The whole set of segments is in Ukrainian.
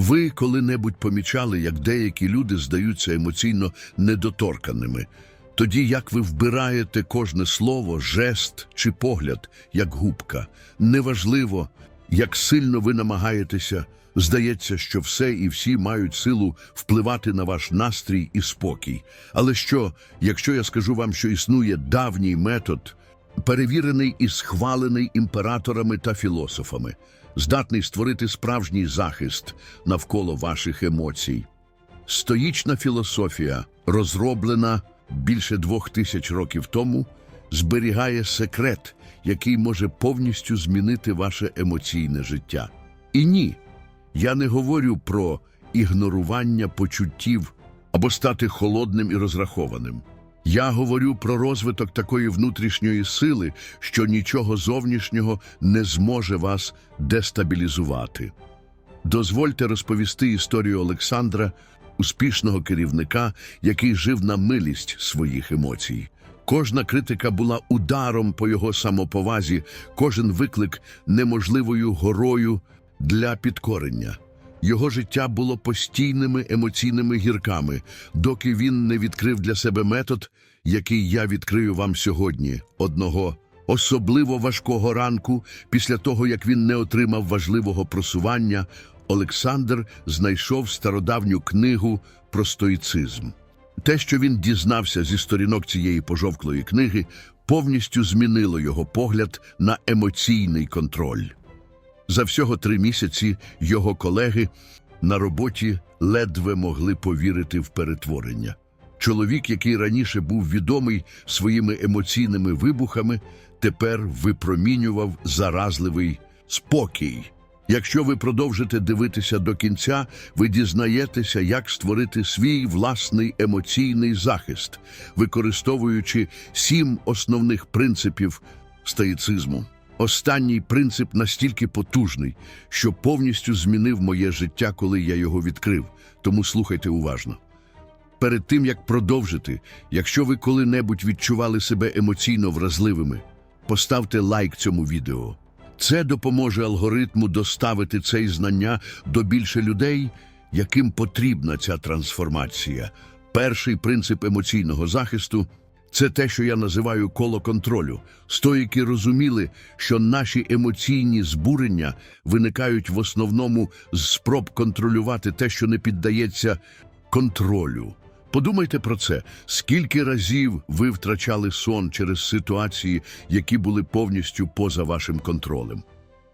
Ви коли-небудь помічали, як деякі люди здаються емоційно недоторканими, тоді як ви вбираєте кожне слово, жест чи погляд, як губка. Неважливо, як сильно ви намагаєтеся, здається, що все і всі мають силу впливати на ваш настрій і спокій. Але що, якщо я скажу вам, що існує давній метод, перевірений і схвалений імператорами та філософами, здатний створити справжній захист навколо ваших емоцій. Стоїчна філософія, розроблена більше двох тисяч років тому, зберігає секрет, який може повністю змінити ваше емоційне життя. І ні, я не говорю про ігнорування почуттів або стати холодним і розрахованим. Я говорю про розвиток такої внутрішньої сили, що нічого зовнішнього не зможе вас дестабілізувати. Дозвольте розповісти історію Олександра, успішного керівника, який жив на милість своїх емоцій. Кожна критика була ударом по його самоповазі, кожен виклик неможливою горою для підкорення. Його життя було постійними емоційними гірками, доки він не відкрив для себе метод, який я відкрию вам сьогодні, одного особливо важкого ранку, після того як він не отримав важливого просування, Олександр знайшов стародавню книгу про стоїцизм. Те, що він дізнався зі сторінок цієї пожовклої книги, повністю змінило його погляд на емоційний контроль. За всього три місяці його колеги на роботі ледве могли повірити в перетворення. Чоловік, який раніше був відомий своїми емоційними вибухами, тепер випромінював заразливий спокій. Якщо ви продовжите дивитися до кінця, ви дізнаєтеся, як створити свій власний емоційний захист, використовуючи сім основних принципів стоїцизму. Останній принцип настільки потужний, що повністю змінив моє життя, коли я його відкрив. Тому слухайте уважно. Перед тим як продовжити, якщо ви коли-небудь відчували себе емоційно вразливими, поставте лайк цьому відео. Це допоможе алгоритму доставити цей знання до більше людей, яким потрібна ця трансформація. Перший принцип емоційного захисту це те, що я називаю коло контролю. Стоїки розуміли, що наші емоційні збурення виникають в основному з спроб контролювати те, що не піддається контролю. Подумайте про це, скільки разів ви втрачали сон через ситуації, які були повністю поза вашим контролем.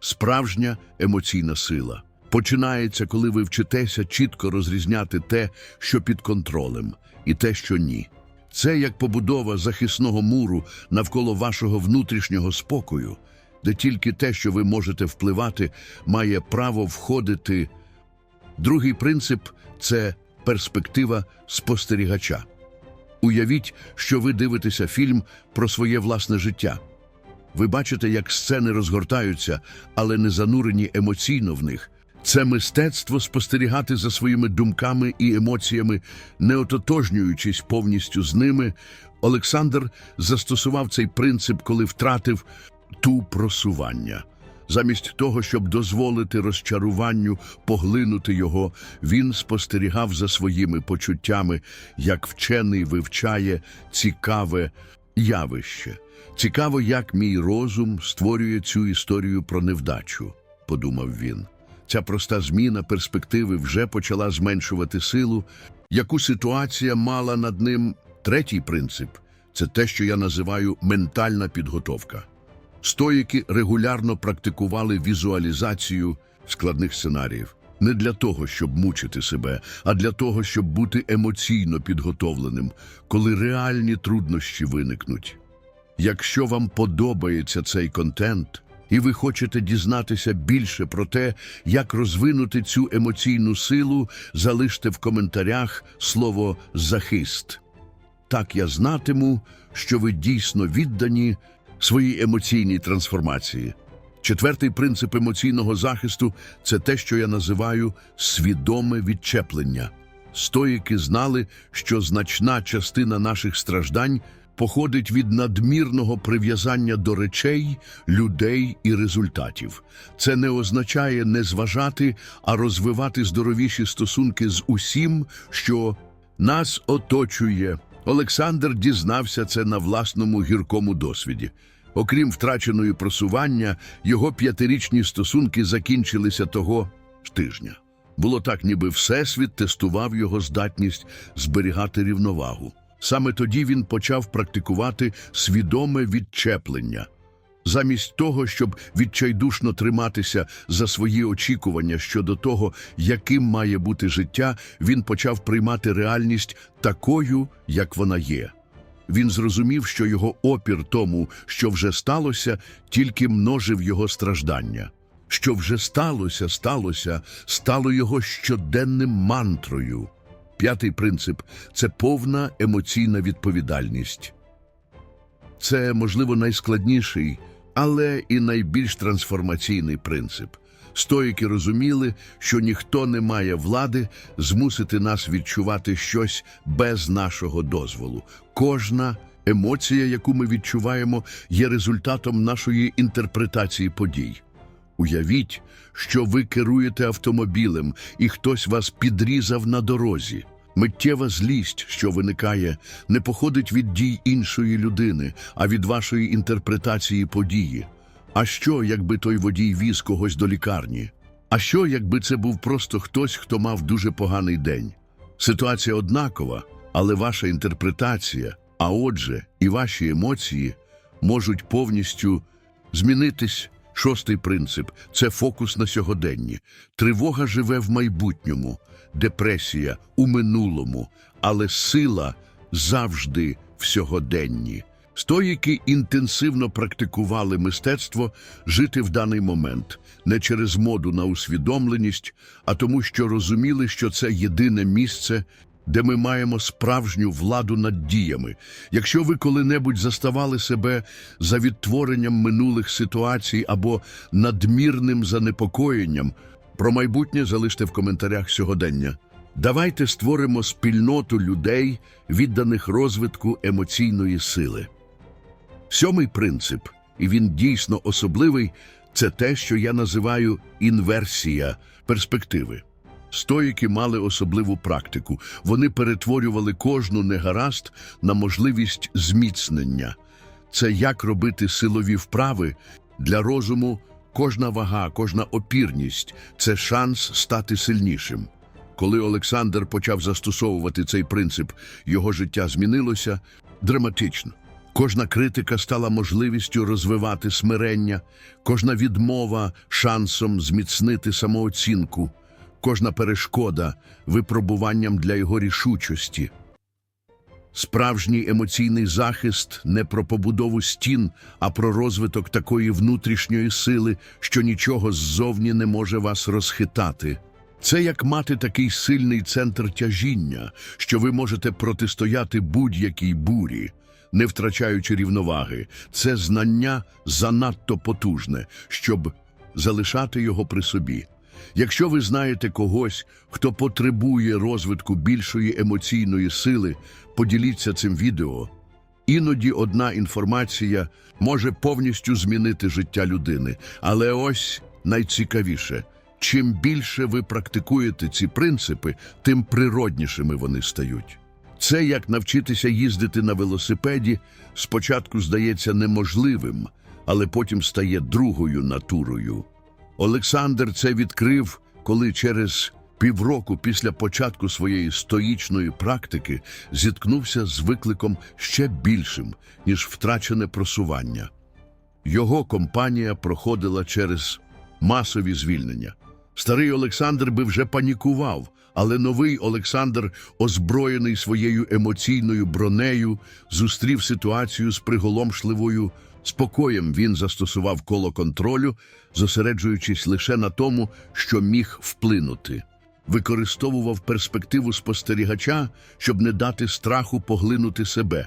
Справжня емоційна сила починається, коли ви вчитеся чітко розрізняти те, що під контролем, і те, що ні. Це як побудова захисного муру навколо вашого внутрішнього спокою, де тільки те, що ви можете впливати, має право входити. Другий принцип це перспектива спостерігача. Уявіть, що ви дивитеся фільм про своє власне життя. Ви бачите, як сцени розгортаються, але не занурені емоційно в них. Це мистецтво спостерігати за своїми думками і емоціями, не ототожнюючись повністю з ними. Олександр застосував цей принцип, коли втратив ту просування. Замість того, щоб дозволити розчаруванню поглинути його, він спостерігав за своїми почуттями, як вчений вивчає цікаве явище. Цікаво, як мій розум створює цю історію про невдачу, подумав він. Ця проста зміна перспективи вже почала зменшувати силу, яку ситуація мала над ним. Третій принцип це те, що я називаю ментальна підготовка. Стоїки регулярно практикували візуалізацію складних сценаріїв не для того, щоб мучити себе, а для того, щоб бути емоційно підготовленим, коли реальні труднощі виникнуть. Якщо вам подобається цей контент, і ви хочете дізнатися більше про те, як розвинути цю емоційну силу, залиште в коментарях слово захист. Так я знатиму, що ви дійсно віддані своїй емоційній трансформації. Четвертий принцип емоційного захисту це те, що я називаю свідоме відчеплення. Стоїки знали, що значна частина наших страждань походить від надмірного прив'язання до речей, людей і результатів. Це не означає не зважати, а розвивати здоровіші стосунки з усім, що нас оточує. Олександр дізнався це на власному гіркому досвіді. Окрім втраченої просування, його п'ятирічні стосунки закінчилися того ж тижня. Було так, ніби Всесвіт тестував його здатність зберігати рівновагу. Саме тоді він почав практикувати свідоме відчеплення. Замість того, щоб відчайдушно триматися за свої очікування щодо того, яким має бути життя, він почав приймати реальність такою, як вона є. Він зрозумів, що його опір тому, що вже сталося, тільки множив його страждання. Що вже сталося, сталося, стало його щоденним мантрою. П'ятий принцип це повна емоційна відповідальність. Це, можливо, найскладніший, але і найбільш трансформаційний принцип. Стоїки розуміли, що ніхто не має влади змусити нас відчувати щось без нашого дозволу. Кожна емоція, яку ми відчуваємо, є результатом нашої інтерпретації подій. Уявіть, що ви керуєте автомобілем, і хтось вас підрізав на дорозі. Миттєва злість, що виникає, не походить від дій іншої людини, а від вашої інтерпретації події. А що, якби той водій віз когось до лікарні? А що, якби це був просто хтось, хто мав дуже поганий день? Ситуація однакова, але ваша інтерпретація, а отже, і ваші емоції можуть повністю змінитись. Шостий принцип це фокус на сьогоденні. Тривога живе в майбутньому, депресія у минулому, але сила завжди в сьогоденні. Стоїки інтенсивно практикували мистецтво жити в даний момент не через моду на усвідомленість, а тому, що розуміли, що це єдине місце, де ми маємо справжню владу над діями. Якщо ви коли-небудь заставали себе за відтворенням минулих ситуацій або надмірним занепокоєнням, про майбутнє залиште в коментарях сьогодення. Давайте створимо спільноту людей, відданих розвитку емоційної сили. Сьомий принцип, і він дійсно особливий, це те, що я називаю інверсія перспективи. Стоїки мали особливу практику. Вони перетворювали кожну негаразд на можливість зміцнення. Це як робити силові вправи для розуму. Кожна вага, кожна опірність це шанс стати сильнішим. Коли Олександр почав застосовувати цей принцип, його життя змінилося драматично. Кожна критика стала можливістю розвивати смирення, кожна відмова шансом зміцнити самооцінку, кожна перешкода випробуванням для його рішучості. Справжній емоційний захист не про побудову стін, а про розвиток такої внутрішньої сили, що нічого ззовні не може вас розхитати. Це як мати такий сильний центр тяжіння, що ви можете протистояти будь-якій бурі, не втрачаючи рівноваги. Це знання занадто потужне, щоб залишати його при собі. Якщо ви знаєте когось, хто потребує розвитку більшої емоційної сили, поділіться цим відео. Іноді одна інформація може повністю змінити життя людини. Але ось найцікавіше чим більше ви практикуєте ці принципи, тим природнішими вони стають. Це як навчитися їздити на велосипеді, спочатку здається неможливим, але потім стає другою натурою. Олександр це відкрив, коли через півроку після початку своєї стоїчної практики зіткнувся з викликом ще більшим, ніж втрачене просування. Його компанія проходила через масові звільнення. Старий Олександр би вже панікував, але новий Олександр, озброєний своєю емоційною бронею, зустрів ситуацію з приголомшливою спокоєм. Він застосував коло контролю, зосереджуючись лише на тому, що міг вплинути. Використовував перспективу спостерігача, щоб не дати страху поглинути себе,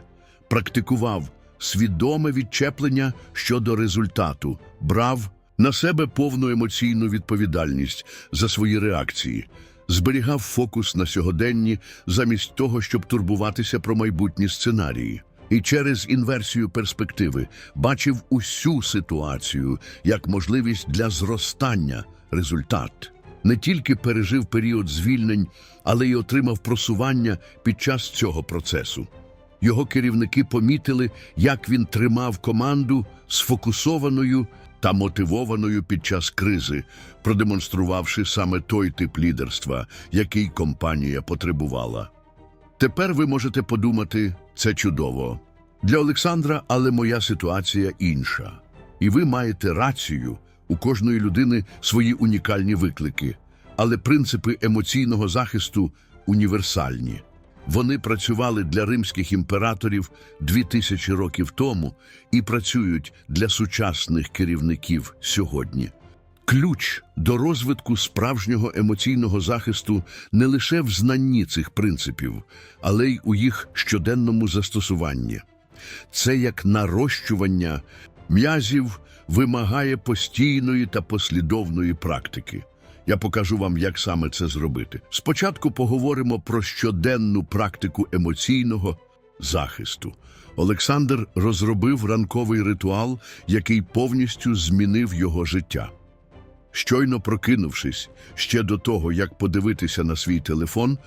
практикував свідоме відчеплення щодо результату, брав на себе повну емоційну відповідальність за свої реакції, зберігав фокус на сьогоденні замість того, щоб турбуватися про майбутні сценарії. І через інверсію перспективи бачив усю ситуацію як можливість для зростання результат. Не тільки пережив період звільнень, але й отримав просування під час цього процесу. Його керівники помітили, як він тримав команду сфокусованою та мотивованою під час кризи, продемонструвавши саме той тип лідерства, який компанія потребувала. Тепер ви можете подумати, це чудово. Для Олександра, але моя ситуація інша. І ви маєте рацію, у кожної людини свої унікальні виклики, але принципи емоційного захисту універсальні. Вони працювали для римських імператорів дві тисячі років тому і працюють для сучасних керівників сьогодні. Ключ до розвитку справжнього емоційного захисту не лише в знанні цих принципів, але й у їх щоденному застосуванні. Це як нарощування м'язів вимагає постійної та послідовної практики. Я покажу вам, як саме це зробити. Спочатку поговоримо про щоденну практику емоційного захисту. Олександр розробив ранковий ритуал, який повністю змінив його життя. Щойно прокинувшись, ще до того, як подивитися на свій телефон,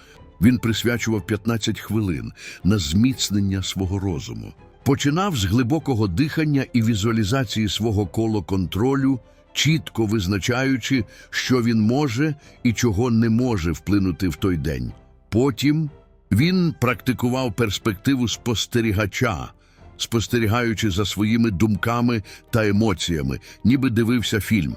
він присвячував 15 хвилин на зміцнення свого розуму. Починав з глибокого дихання і візуалізації свого коло контролю, чітко визначаючи, що він може і чого не може вплинути в той день. Потім він практикував перспективу спостерігача, спостерігаючи за своїми думками та емоціями, ніби дивився фільм.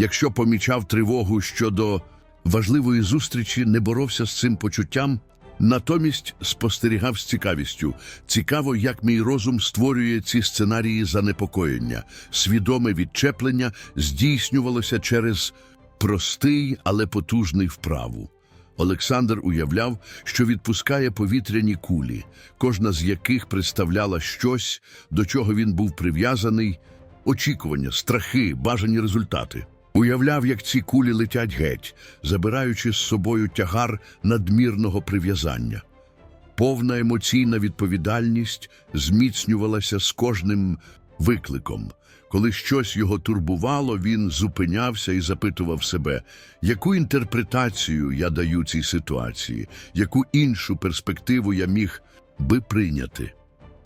Якщо помічав тривогу щодо важливої зустрічі, не боровся з цим почуттям, натомість спостерігав з цікавістю. Цікаво, як мій розум створює ці сценарії занепокоєння. Свідоме відчеплення здійснювалося через простий, але потужний вправу. Олександр уявляв, що відпускає повітряні кулі, кожна з яких представляла щось, до чого він був прив'язаний, очікування, страхи, бажані результати. Уявляв, як ці кулі летять геть, забираючи з собою тягар надмірного прив'язання. Повна емоційна відповідальність зміцнювалася з кожним викликом. Коли щось його турбувало, він зупинявся і запитував себе, яку інтерпретацію я даю цій ситуації, яку іншу перспективу я міг би прийняти.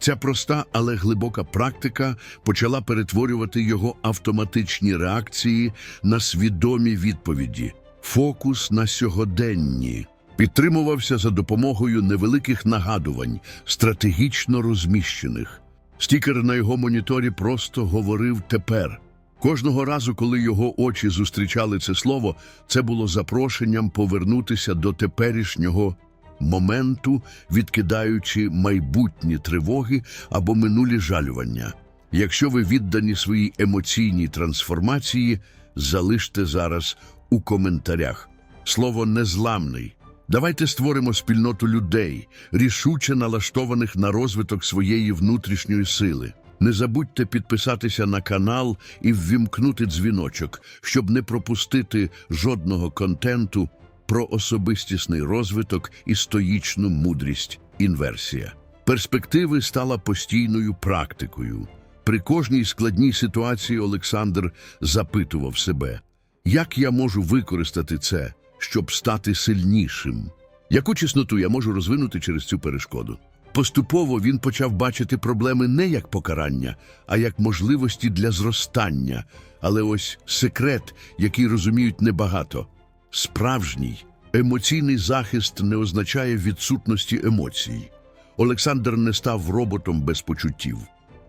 Ця проста, але глибока практика почала перетворювати його автоматичні реакції на свідомі відповіді. Фокус на сьогоденні підтримувався за допомогою невеликих нагадувань, стратегічно розміщених. Стікер на його моніторі просто говорив тепер. Кожного разу, коли його очі зустрічали це слово, це було запрошенням повернутися до теперішнього моменту, відкидаючи майбутні тривоги або минулі жалювання. Якщо ви віддані своїй емоційній трансформації, залиште зараз у коментарях. Слово незламний. Давайте створимо спільноту людей, рішуче налаштованих на розвиток своєї внутрішньої сили. Не забудьте підписатися на канал і ввімкнути дзвіночок, щоб не пропустити жодного контенту про особистісний розвиток і стоїчну мудрість інверсія. Перспективи стала постійною практикою. При кожній складній ситуації Олександр запитував себе, як я можу використати це, щоб стати сильнішим? Яку чесноту я можу розвинути через цю перешкоду? Поступово він почав бачити проблеми не як покарання, а як можливості для зростання. Але ось секрет, який розуміють небагато. Справжній емоційний захист не означає відсутності емоцій. Олександр не став роботом без почуттів.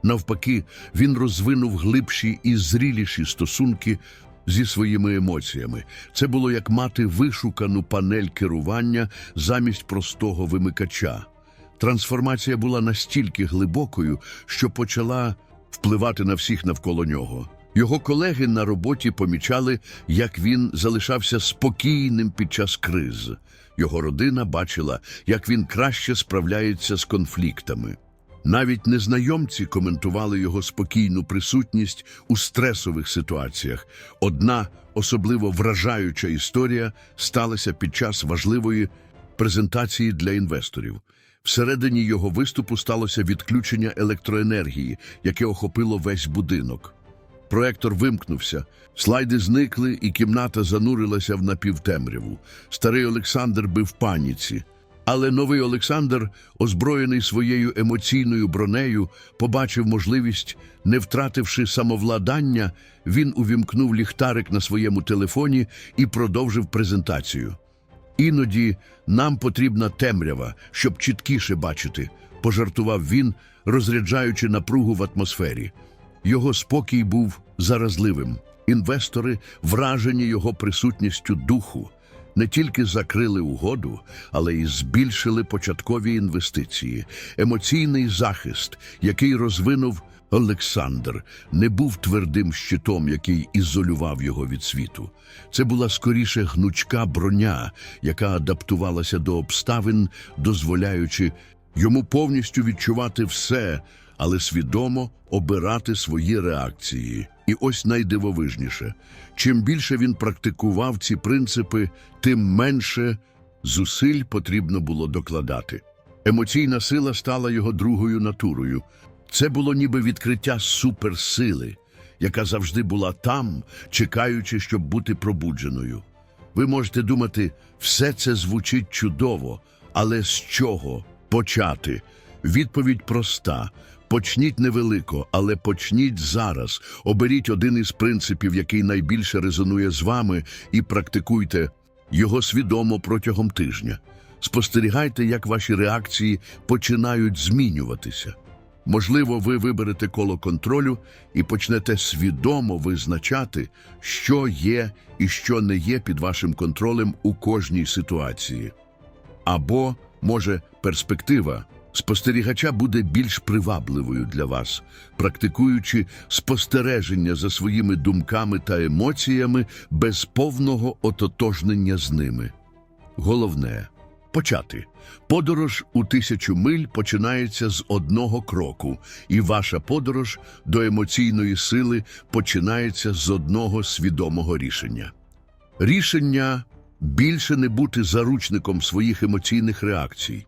Навпаки, він розвинув глибші і зріліші стосунки зі своїми емоціями. Це було як мати вишукану панель керування замість простого вимикача. Трансформація була настільки глибокою, що почала впливати на всіх навколо нього. Його колеги на роботі помічали, як він залишався спокійним під час криз. Його родина бачила, як він краще справляється з конфліктами. Навіть незнайомці коментували його спокійну присутність у стресових ситуаціях. Одна особливо вражаюча історія сталася під час важливої презентації для інвесторів. Всередині його виступу сталося відключення електроенергії, яке охопило весь будинок. Проектор вимкнувся, слайди зникли, і кімната занурилася в напівтемряву. Старий Олександр бив паніці. Але новий Олександр, озброєний своєю емоційною бронею, побачив можливість, не втративши самовладання, він увімкнув ліхтарик на своєму телефоні і продовжив презентацію. Іноді нам потрібна темрява, щоб чіткіше бачити, пожартував він, розряджаючи напругу в атмосфері. Його спокій був заразливим. Інвестори, вражені його присутністю духу, не тільки закрили угоду, але й збільшили початкові інвестиції. Емоційний захист, який розвинув Олександр, не був твердим щитом, який ізолював його від світу. Це була скоріше гнучка броня, яка адаптувалася до обставин, дозволяючи йому повністю відчувати все, але свідомо обирати свої реакції. І ось найдивовижніше: чим більше він практикував ці принципи, тим менше зусиль потрібно було докладати. Емоційна сила стала його другою натурою. Це було ніби відкриття суперсили, яка завжди була там, чекаючи, щоб бути пробудженою. Ви можете думати, все це звучить чудово, але з чого почати? Відповідь проста. Почніть невелико, але почніть зараз. Оберіть один із принципів, який найбільше резонує з вами, і практикуйте його свідомо протягом тижня. Спостерігайте, як ваші реакції починають змінюватися. Можливо, ви виберете коло контролю і почнете свідомо визначати, що є і що не є під вашим контролем у кожній ситуації. Або, може, перспектива спостерігача буде більш привабливою для вас, практикуючи спостереження за своїми думками та емоціями без повного ототожнення з ними. Головне почати. Подорож у тисячу миль починається з одного кроку, і ваша подорож до емоційної сили починається з одного свідомого рішення. Рішення більше не бути заручником своїх емоційних реакцій.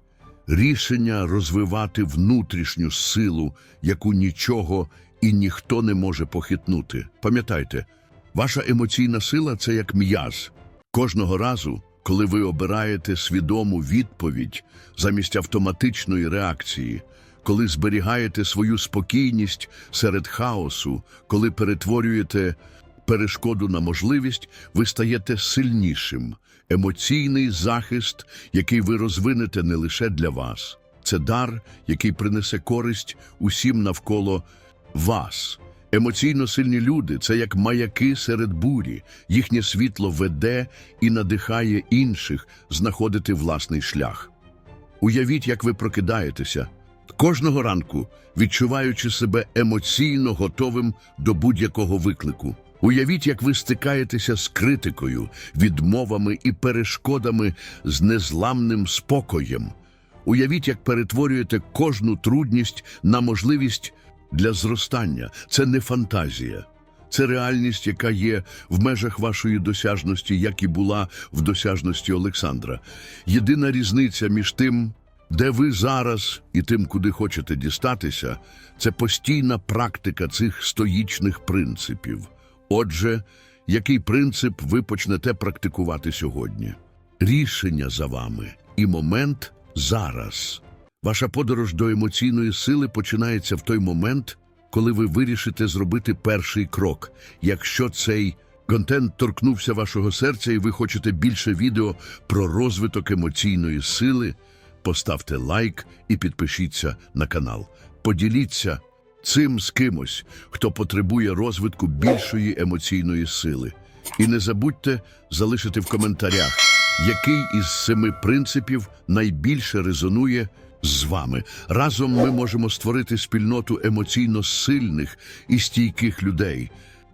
Рішення розвивати внутрішню силу, яку нічого і ніхто не може похитнути. Пам'ятайте, ваша емоційна сила це як м'яз. Кожного разу, коли ви обираєте свідому відповідь замість автоматичної реакції, коли зберігаєте свою спокійність серед хаосу, коли перетворюєте перешкоду на можливість, ви стаєте сильнішим. Емоційний захист, який ви розвинете не лише для вас, це дар, який принесе користь усім навколо вас. Емоційно сильні люди це як маяки серед бурі. Їхнє світло веде і надихає інших знаходити власний шлях. Уявіть, як ви прокидаєтеся кожного ранку, відчуваючи себе емоційно готовим до будь-якого виклику. Уявіть, як ви стикаєтеся з критикою, відмовами і перешкодами з незламним спокоєм. Уявіть, як перетворюєте кожну трудність на можливість для зростання. Це не фантазія. Це реальність, яка є в межах вашої досяжності, як і була в досяжності Олександра. Єдина різниця між тим, де ви зараз і тим, куди хочете дістатися, це постійна практика цих стоїчних принципів. Отже, який принцип ви почнете практикувати сьогодні? Рішення за вами і момент зараз. Ваша подорож до емоційної сили починається в той момент, коли ви вирішите зробити перший крок. Якщо цей контент торкнувся вашого серця і ви хочете більше відео про розвиток емоційної сили, поставте лайк і підпишіться на канал. Поділіться цим з кимось, хто потребує розвитку більшої емоційної сили. І не забудьте залишити в коментарях, який із семи принципів найбільше резонує з вами. Разом ми можемо створити спільноту емоційно сильних і стійких людей.